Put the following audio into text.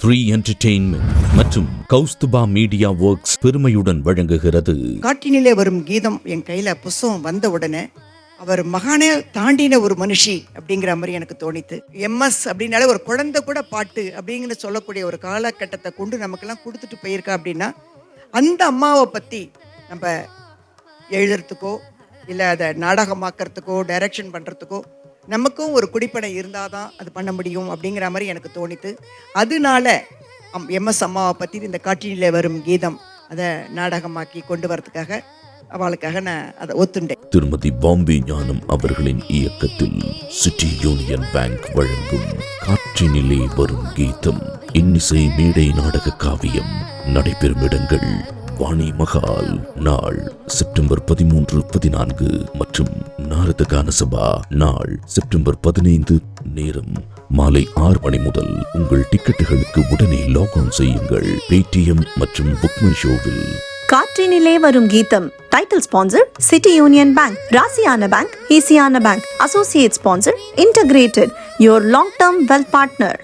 Three entertainment மற்றும் கௌஸ்துபா media works பெருமையுடன் வழங்குகிறது. காட்டினிலே வரும் கீதம் என் கையில புஸ்தகம் வந்த உடனே அவர் மகானே தாண்டின ஒரு மனுஷி அப்படிங்கிற மாதிரி எனக்கு தோணித்து எம்எஸ் அப்படின்னாலே ஒரு குழந்தை கூட பாட்டு அப்படிங்கிற சொல்லக்கூடிய ஒரு காலகட்டத்தை கொண்டு நமக்கெல்லாம் கொடுத்துட்டு போயிருக்கா அப்படின்னா அந்த அம்மாவை பற்றி நம்ம எழுதுறதுக்கோ இல்லை அதை நாடகமாக்கிறதுக்கோ டைரக்ஷன் பண்ணுறதுக்கோ நமக்கும் ஒரு குடிப்படை இருந்தால் தான் அது பண்ண முடியும் அப்படிங்கிற மாதிரி எனக்கு தோணித்து அதனால எம்எஸ் அம்மாவை பற்றி இந்த காட்டினிலே வரும் கீதம் அதை நாடகமாக்கி கொண்டு வரதுக்காக அவளுக்காக நான் அதை ஒத்துண்டேன். திருமதி பாம்பே ஞானம் அவர்களின் இயக்கத்தில் சிட்டி யூனியன் பேங்க் வழங்கும் காற்றினிலே வரும் கீதம் இன்னிசை மேடை நாடக காவியம் நடைபெறும் இடங்கள் வாணி மகால் நாள் செப்டம்பர் பதிமூன்று பதினான்கு மற்றும் நாரத சபா. நாள் செப்டம்பர் பதினைந்து நேரம். மாலை ஆறு மணி முதல் உங்கள் டிக்கெட்டுகளுக்கு உடனே லாக் ஆன் செய்யுங்கள். பேடிஎம் மற்றும் புக்மை ஷோவில் Kaatrinile Varum Geetham. Title sponsor City Union Bank ராசியான bank ஈசியான bank associate sponsor integrated your long term wealth partner